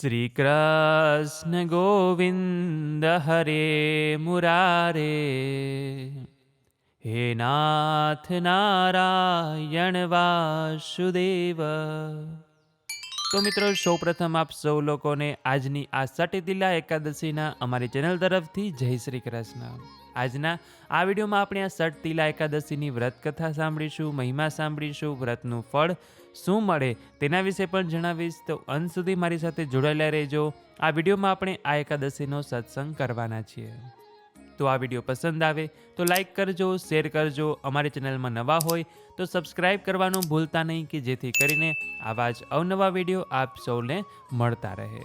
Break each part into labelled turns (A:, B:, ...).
A: શ્રી કૃષ્ણ ગોવિંદ હરે મુરારે, હે નાથ નારાયણ વાસુદેવ. તો મિત્રો, સૌપ્રથમ આપ સૌ લોકોને આજની આ સટીતિલા એકાદશીના અમારી ચેનલ તરફથી જય શ્રી કૃષ્ણ. આજના આ વિડીયોમાં આપણે આ સટતિલા એકાદશીની વ્રત કથા સાંભળીશું, મહિમા સાંભળીશું, વ્રતનું ફળ શું મળે તેના વિશે પણ જણાવીશ. તો અંત સુધી મારી સાથે જોડાયેલા રહેજો. આ વિડીયોમાં આપણે આ એકાદશીનો સત્સંગ કરવાના છીએ. તો આ વીડિયો પસંદ આવે તો લાઈક કરજો, શેર કરજો. અમારી ચેનલમાં નવા હોય તો સબસ્ક્રાઈબ કરવાનું ભૂલતા નહીં કે જેથી કરીને આવા જ અવનવા વીડિયો આપ સૌને મળતા રહે.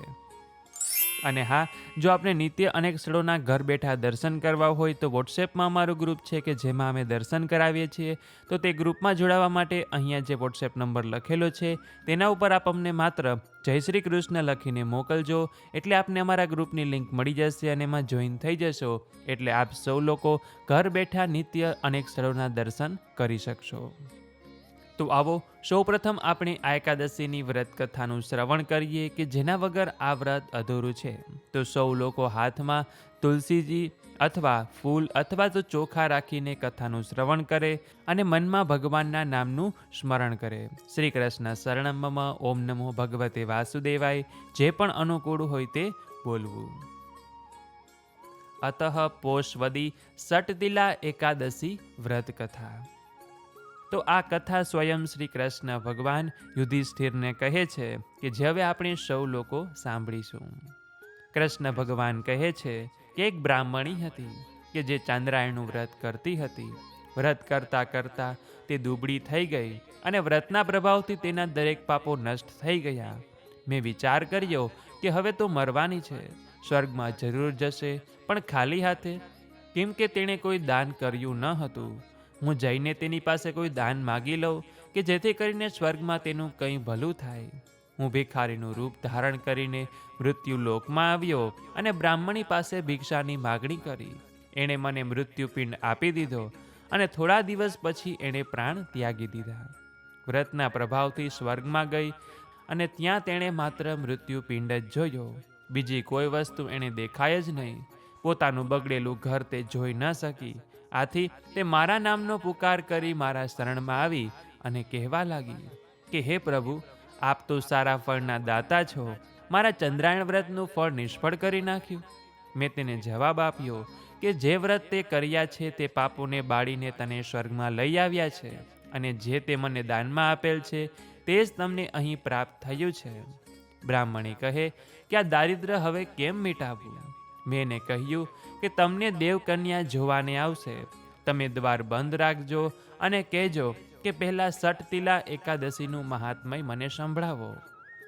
A: અને હા, જો આપણે નિત્ય અનેક સ્થળોના ઘર બેઠા દર્શન કરવા હોય તો વોટ્સએપમાં અમારું ગ્રુપ છે કે જેમાં અમે દર્શન કરાવીએ છીએ. તો તે ગ્રુપમાં જોડાવા માટે અહીંયા જે વોટ્સએપ નંબર લખેલો છે, તેના ઉપર આપ અમને માત્ર જય શ્રી કૃષ્ણ લખીને મોકલજો, એટલે આપને અમારા ગ્રુપની લિંક મળી જશે અને એમાં જોઈન થઈ જશો. એટલે આપ સૌ લોકો ઘર બેઠા નિત્ય અનેક સ્થળોના દર્શન કરી શકશો. તો આવો સૌપ્રથમ આપણે આ એકાદશીની વ્રત કથાનું શ્રવણ કરીએ કે જેના વગર આ વ્રત અધૂરું છે. તો સૌ લોકો હાથમાં તુલસીજી અથવા ફૂલ અથવા તો ચોખા રાખીને કથાનું શ્રવણ કરે અને મનમાં ભગવાનના નામનું સ્મરણ કરે. શ્રી કૃષ્ણ શરણમ ઓમ નમો ભગવતે વાસુદેવાય, જે પણ અનુકૂળ હોય તે બોલવું. અતઃ પોષવદી સટતિલા એકાદશી વ્રત કથા તો આ કથા સ્વયં શ્રી કૃષ્ણ ભગવાન યુધિષ્ઠિરને કહે છે કે જે હવે આપણે સૌ લોકો સાંભળીશું. કૃષ્ણ ભગવાન કહે છે કે એક બ્રાહ્મણી હતી કે જે ચાંદ્રાયણનું વ્રત કરતી હતી. વ્રત કરતા કરતા તે દુબળી થઈ ગઈ અને વ્રતના પ્રભાવથી તેના દરેક પાપો નષ્ટ થઈ ગયા. મેં વિચાર કર્યો કે હવે તો મરવાની છે. સ્વર્ગમાં જરૂર જશે, પણ ખાલી હાથે, કેમ કે તેણે કોઈ દાન કર્યું ન હતું. હું જઈને તેની પાસે કોઈ દાન માગી લઉં કે જેથી કરીને સ્વર્ગમાં તેનું કંઈ ભલું થાય. હું ભિખારીનું રૂપ ધારણ કરીને મૃત્યુ લોકમાં આવ્યો અને બ્રાહ્મણી પાસે ભિક્ષાની માગણી કરી. એણે મને મૃત્યુપિંડ આપી દીધો અને થોડા દિવસ પછી એણે પ્રાણ ત્યાગી દીધા. વ્રતના પ્રભાવથી સ્વર્ગમાં ગઈ અને ત્યાં તેણે માત્ર મૃત્યુપિંડ જ જોયો. બીજી કોઈ વસ્તુ એણે દેખાય જ નહીં. પોતાનું બગડેલું ઘર તે જોઈ ન શકી. આથી તે મારા નામનો પુકાર કરી મારા શરણમાં આવી અને કહેવા લાગી કે, હે પ્રભુ, આપ તો સારા ફળના દાતા છો. મારા ચંદ્રાયણ વ્રતનું ફળ નિષ્ફળ કરી નાખ્યું. મેં તેને જવાબ આપ્યો કે, જે વ્રત તે કર્યા છે તે પાપોને બાળીને તને સ્વર્ગમાં લઈ આવ્યા છે અને જે તે મને દાનમાં આપેલ છે તે જ તમને અહીં પ્રાપ્ત થયું છે. બ્રાહ્મણી કહે કે આ દારિદ્ર હવે કેમ મિટાવવું? મેં એને કહ્યું કે તમને દેવકન્યા જોવાને આવશે. તમે દ્વાર બંધ રાખજો અને કહેજો કે પહેલાં સટતિલા એકાદશીનું મહાત્મય મને સંભળાવો.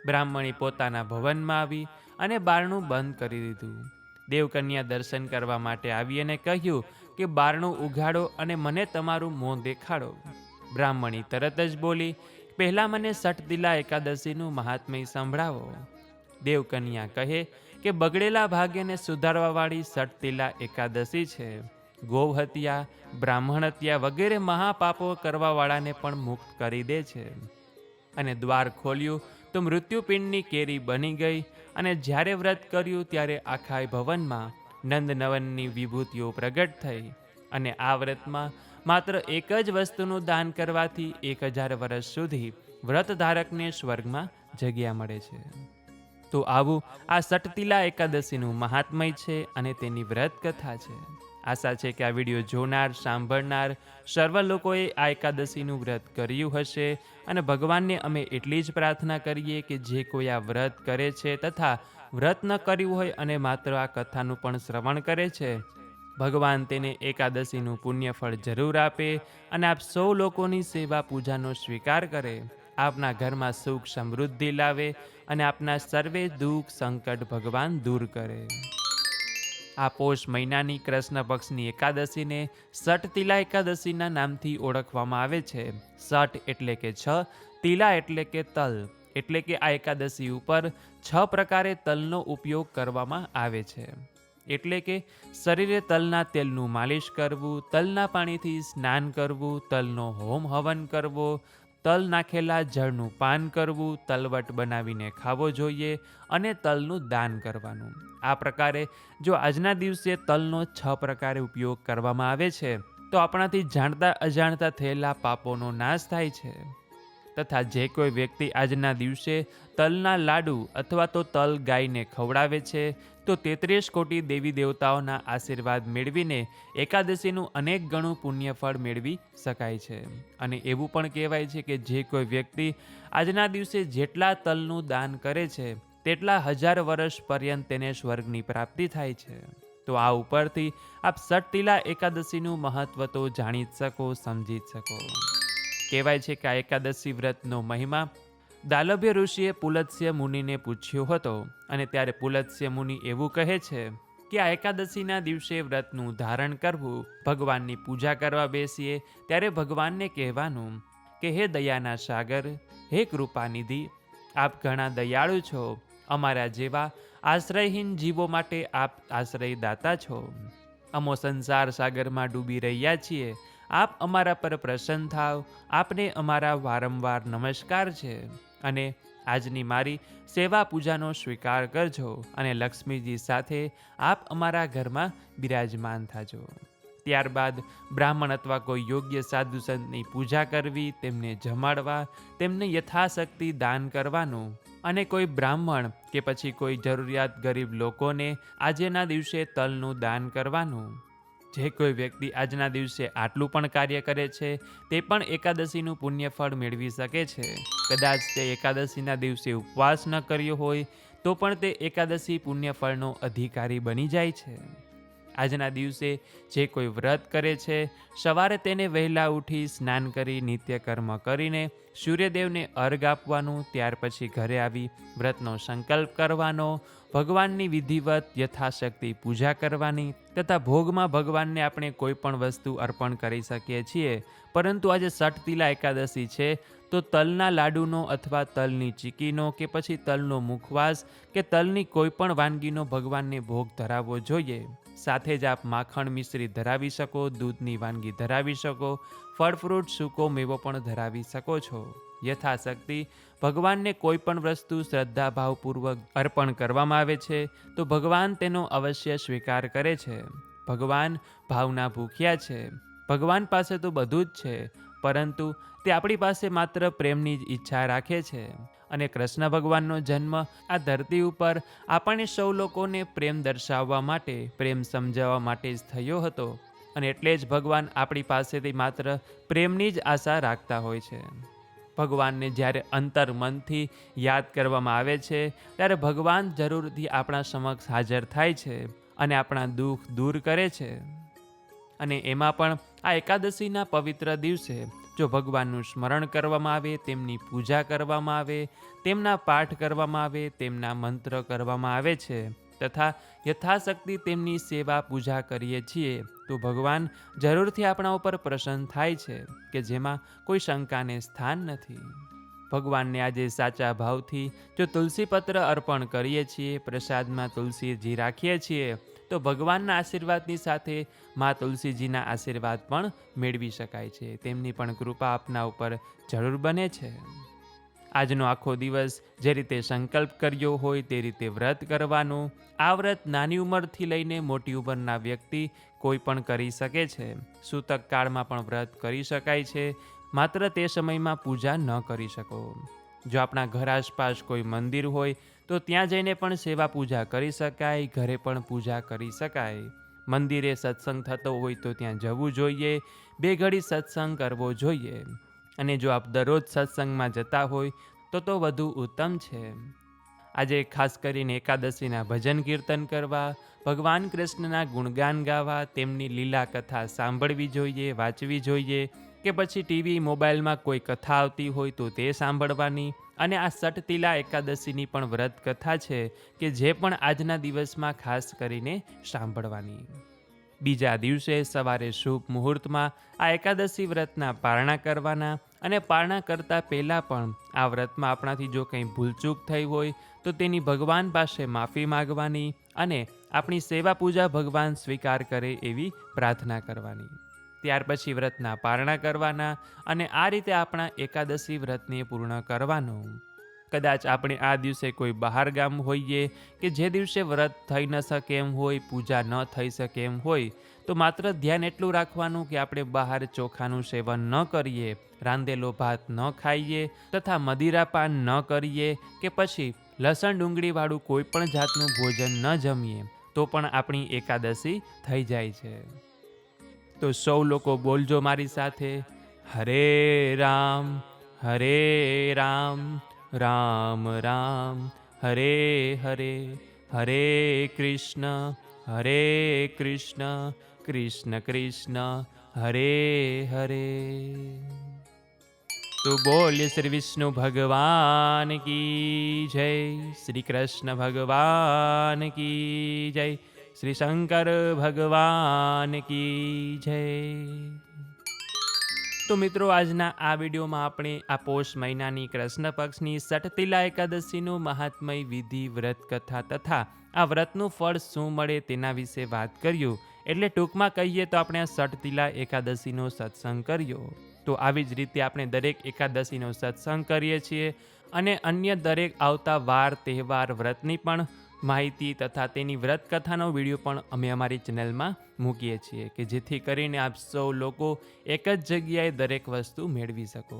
A: બ્રાહ્મણી પોતાના ભવનમાં આવી અને બારણું બંધ કરી દીધું. દેવકન્યા દર્શન કરવા માટે આવી અને કહ્યું કે બારણું ઉઘાડો અને મને તમારું મોં દેખાડો. બ્રાહ્મણી તરત જ બોલી, પહેલાં મને સટતિલા એકાદશીનું મહાત્મય સંભળાવો. દેવકન્યા કહે કે બગડેલા ભાગ્યને સુધારવાવાળી સટતીલા એકાદશી છે. ગોહત્યા બ્રાહ્મણ હત્યા વગેરે મહાપાપો કરવાવાળાને પણ મુક્ત કરી દે છે. અને દ્વાર ખોલ્યું તો મૃત્યુપિંડની કેરી બની ગઈ અને જ્યારે વ્રત કર્યું ત્યારે આખા ભવનમાં નંદનવનની વિભૂતિઓ પ્રગટ થઈ. અને આ વ્રતમાં માત્ર એક જ વસ્તુનું દાન કરવાથી એક હજાર વર્ષ સુધી વ્રત ધારકને સ્વર્ગમાં જગ્યા મળે છે. તો આવું આ સટતિલા એકાદશીનું મહાત્મય છે અને તેની વ્રત કથા છે. આશા છે કે આ વીડિયો જોનાર, સાંભળનાર સર્વ લોકોએ આ એકાદશીનું વ્રત કર્યું હશે અને ભગવાનને અમે એટલી જ પ્રાર્થના કરીએ કે જે કોઈ આ વ્રત કરે છે તથા વ્રત ન કર્યું હોય અને માત્ર આ કથાનું પણ શ્રવણ કરે છે, ભગવાન તેને એકાદશીનું પુણ્યફળ જરૂર આપે અને આપ સૌ લોકોની સેવા પૂજાનો સ્વીકાર કરે. આપના ઘરમાં સુખ સમૃદ્ધિ લાવે અને આપના સર્વે દુઃખ સંકટ ભગવાન દૂર કરે. આ પોષ મહિનાની કૃષ્ણ પક્ષની એકાદશીને સટ તિલા એકાદશીના નામથી ઓળખવામાં આવે છે. સટ એટલે કે છ, તિલા એટલે કે તલ, એટલે કે આ એકાદશી ઉપર છ પ્રકારે તલનો ઉપયોગ કરવામાં આવે છે. એટલે કે શરીરે તલના તેલનું માલિશ કરવું, તલના પાણીથી સ્નાન કરવું, તલનો હોમ હવન કરવો તલ નાખેલા જળનું પાન કરવું, તલવટ બનાવીને ખાવો જોઈએ અને તલનું દાન કરવાનું. આ પ્રકારે જો આજના દિવસે તલનો છ પ્રકારે ઉપયોગ કરવામાં આવે છે, તો આપણાથી જાણતા અજાણતા થયેલા પાપોનો નાશ થાય છે. તથા જે કોઈ વ્યક્તિ આજના દિવસે તલના લાડુ અથવા તો તલ ગાયને ખવડાવે છે, તો તેત્રીસ કોટી દેવી દેવતાઓના આશીર્વાદ મેળવીને એકાદશીનું અનેક ગણું પુણ્યફળ મેળવી શકાય છે. અને એવું પણ કહેવાય છે કે જે કોઈ વ્યક્તિ આજના દિવસે જેટલા તલનું દાન કરે છે, તેટલા હજાર વર્ષ પર્યંત તેને સ્વર્ગની પ્રાપ્તિ થાય છે. તો આ ઉપરથી આપ સટતીલા એકાદશીનું મહત્વ તો જાણી જ શકો, સમજી જ શકો. કહેવાય છે કે આ એકાદશી વ્રતનો મહિમા. દાલભ્ય ઋષિએ પુલત્સ્ય મુનિને પૂછ્યો હતો અને ત્યારે પુલત્સ્ય મુનિ એવું કહે છે કે આ એકાદશીના દિવસે વ્રતનું ધારણ કરવું, ભગવાનની પૂજા કરવા બેસીએ, ત્યારે ભગવાનને કહેવાનું કે, હે દયાના સાગર, હે કૃપાનિધિ, આપ ઘણા દયાળુ છો. અમારા જેવા આશ્રયહીન જીવો માટે આપ આશ્રયદાતા છો. અમો સંસાર સાગરમાં ડૂબી રહ્યા છીએ આપ અમારા પર પ્રસન્ન થાવ. આપને અમારા વારંવાર નમસ્કાર છે. અને આજની મારી સેવા પૂજાનો સ્વીકાર કરજો અને લક્ષ્મીજી સાથે આપ અમારા ઘરમાં બિરાજમાન થાજો. ત્યારબાદ બ્રાહ્મણ અથવા કોઈ યોગ્ય સાધુ સંતની પૂજા કરવી, તેમને જમાડવા, તેમને યથાશક્તિ દાન કરવાનું અને કોઈ બ્રાહ્મણ કે પછી કોઈ જરૂરિયાત ગરીબ લોકોને આજેના દિવસે તલનું દાન કરવાનું. જે કોઈ વ્યક્તિ આજના દિવસે આટલું પણ કાર્ય કરે છે, તે પણ એકાદશીનું પુણ્યફળ મેળવી શકે છે. કદાચ તે એકાદશીના દિવસે ઉપવાસ ન કર્યો હોય, તો પણ તે એકાદશી પુણ્યફળનો અધિકારી બની જાય છે. આજના દિવસે જે કોઈ વ્રત કરે છે, સવારે તેને વહેલા ઉઠી સ્નાન કરી નિત્યકર્મ કરીને સૂર્યદેવને અર્ઘ આપવાનું, ત્યાર પછી ઘરે આવી વ્રતનો સંકલ્પ કરવાનો, ભગવાનની વિધિવત યથાશક્તિ પૂજા કરવાની તથા ભોગમાં ભગવાનને આપણે કોઈ પણ વસ્તુ અર્પણ કરી શકીએ છીએ. પરંતુ આજે સઠતિલા એકાદશી છે, તો તલના લાડુનો અથવા તલની ચીકીનો કે પછી તલનો મુખવાસ કે તલની કોઈ પણ વાનગીનો ભગવાનને ભોગ ધરાવવો જોઈએ. સાથે જ આપ માખણ મિશ્રી ધરાવી શકો, દૂધની વાનગી ધરાવી શકો, ફળ ફ્રૂટ, સૂકો મેવો પણ ધરાવી શકો છો. યથાશક્તિ, ભગવાનને કોઈ પણ વસ્તુ શ્રદ્ધાભાવપૂર્વક અર્પણ કરવામાં આવે છે, તો ભગવાન તેનો અવશ્ય સ્વીકાર કરે છે. ભગવાન ભાવના ભૂખ્યા છે. ભગવાન પાસે તો બધું જ છે પરંતુ તે આપણી પાસે માત્ર પ્રેમની જ ઈચ્છા રાખે છે. અને કૃષ્ણ ભગવાનનો જન્મ આ ધરતી ઉપર આપણને સૌ લોકોને પ્રેમ દર્શાવવા માટે, પ્રેમ સમજાવવા માટે જ થયો હતો. અને એટલે જ ભગવાન આપણી પાસેથી માત્ર પ્રેમની જ આશા રાખતા હોય છે. ભગવાનને જ્યારે અંતર મનથી યાદ કરવામાં આવે છે, ત્યારે ભગવાન જરૂરથી આપણા સમક્ષ હાજર થાય છે અને આપણા દુઃખ દૂર કરે છે. અને એમાં પણ આ એકાદશીના પવિત્ર દિવસે જો ભગવાનનું સ્મરણ કરવામાં આવે, તેમની પૂજા કરવામાં આવે, તેમના પાઠ કરવામાં આવે, તેમના મંત્ર કરવામાં આવે છે તથા યથાશક્તિ તેમની સેવા પૂજા કરીએ છીએ, તો ભગવાન જરૂરથી આપણા ઉપર પ્રસન્ન થાય છે કે જેમાં કોઈ શંકાને સ્થાન નથી. ભગવાનને આજે સાચા ભાવથી જો તુલસી પત્ર અર્પણ કરીએ છીએ, પ્રસાદમાં તુલસીજી રાખીએ છીએ તો ભગવાનના આશીર્વાદની સાથે મા તુલસીજીના આશીર્વાદ પણ મેળવી શકાય છે. તેમની પણ કૃપા આપના ઉપર જરૂર બને છે. આજનો આખો દિવસ જે રીતે સંકલ્પ કર્યો હોય તે રીતે વ્રત કરવાનું, આ વ્રત નાની ઉંમરથી લઈને મોટી ઉંમરના વ્યક્તિ કોઈ પણ કરી શકે છે. સૂતક કાળમાં પણ વ્રત કરી શકાય છે. માત્ર તે સમયમાં પૂજા ન કરી શકો. જો આપણા ઘર આસપાસ કોઈ મંદિર હોય તો ત્યાં જઈને પણ સેવા પૂજા કરી શકાય, ઘરે પણ પૂજા કરી શકાય. મંદિરે સત્સંગ થતો હોય તો ત્યાં જવું જોઈએ, બે ઘડી સત્સંગ કરવો જોઈએ. અને જો આપ દરરોજ સત્સંગમાં જતા હોય, તો તો વધુ ઉત્તમ છે. આજે ખાસ કરીને એકાદશીના ભજન કીર્તન કરવા, ભગવાન કૃષ્ણના ગુણગાન ગાવા, તેમની લીલા કથા સાંભળવી જોઈએ, વાંચવી જોઈએ કે પછી ટીવી, મોબાઈલમાં કોઈ કથા આવતી હોય તો તે સાંભળવાની. અને આ સટતિલા એકાદશીની પણ વ્રત કથા છે કે જે પણ આજના દિવસમાં ખાસ કરીને સાંભળવાની. બીજા દિવસે સવારે શુભ મુહૂર્તમાં આ એકાદશી વ્રતના પારણા કરવાના અને પારણા કરતાં પહેલાં પણ આ વ્રતમાં આપણાથી જો કંઈ ભૂલચૂક થઈ હોય તો તેની ભગવાન પાસે માફી માગવાની અને આપણી સેવા પૂજા ભગવાન સ્વીકાર કરે એવી પ્રાર્થના કરવાની. ત્યાર પછી વ્રતના પારણા કરવાના અને આ રીતે આપણા એકાદશી વ્રતને પૂર્ણ કરવાનું. કદાચ આપણે આ દિવસે કોઈ બહાર ગામ હોઈએ કે જે દિવસે વ્રત થઈ ન શકે એમ હોય, પૂજા ન થઈ શકે એમ હોય, તો માત્ર ધ્યાન એટલું રાખવાનું કે આપણે બહાર ચોખાનું સેવન ન કરીએ, રાંધેલો ભાત ન ખાઈએ તથા મદિરાપાન ન કરીએ કે પછી લસણ ડુંગળીવાળું કોઈ પણ જાતનું ભોજન ન જમીએ, તો પણ આપણી એકાદશી થઈ જાય છે. તો સૌ લોકો બોલજો મારી સાથે. હરે રામ હરે રામ રામ રામ. હરે હરે હરે કૃષ્ણ હરે કૃષ્ણ કૃષ્ણ કૃષ્ણ, હરે હરે. તો બોલ શ્રી વિષ્ણુ ભગવાન કી જય? શ્રી કૃષ્ણ ભગવાન કી જય? શ્રી શંકર ભગવાન કી જય. તો મિત્રો, આજના આ વિડીયોમાં આપણે આ પોષ મહિનાની કૃષ્ણ પક્ષની સટતિલા એકાદશીનું મહાત્મય વિધિ, વ્રત, કથા તથા આ વ્રતનું ફળ શું મળે તેના વિશે વાત કર્યું. એટલે ટૂંકમાં કહીએ તો આપણે આ સટતિલા એકાદશીનો સત્સંગ કર્યો. તો આવી જ રીતે આપણે દરેક એકાદશીનો સત્સંગ કરીએ છીએ અને અન્ય દરેક આવતા વાર, તહેવાર, વ્રતની પણ માહિતી તથા તેની વ્રત કથાનો વીડિયો પણ અમે અમારી ચેનલમાં મૂકીએ છીએ કે જેથી કરીને આપ સૌ લોકો એક જ જગ્યાએ દરેક વસ્તુ મેળવી શકો.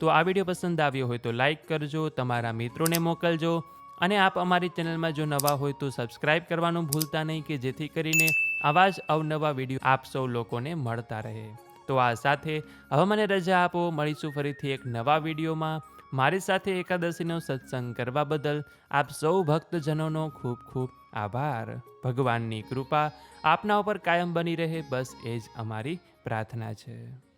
A: તો આ વીડિયો પસંદ આવ્યો હોય તો લાઈક કરજો, તમારા મિત્રોને મોકલજો અને આપ અમારી ચેનલમાં જો નવા હોય તો સબસ્ક્રાઈબ કરવાનું ભૂલતા નહીં કે જેથી કરીને આવા જ અવનવા વીડિયો આપ સૌ લોકોને મળતા રહે. તો આ સાથે હવે મને રજા આપો, મળીશું ફરીથી એક નવા વિડીયોમાં. મારી સાથે એકાદશીનો સત્સંગ કરવા બદલ આપ સૌ ભક્તજનોનો ખૂબ ખૂબ આભાર. ભગવાનની કૃપા આપના ઉપર કાયમ બની રહે, બસ એ જ અમારી પ્રાર્થના છે.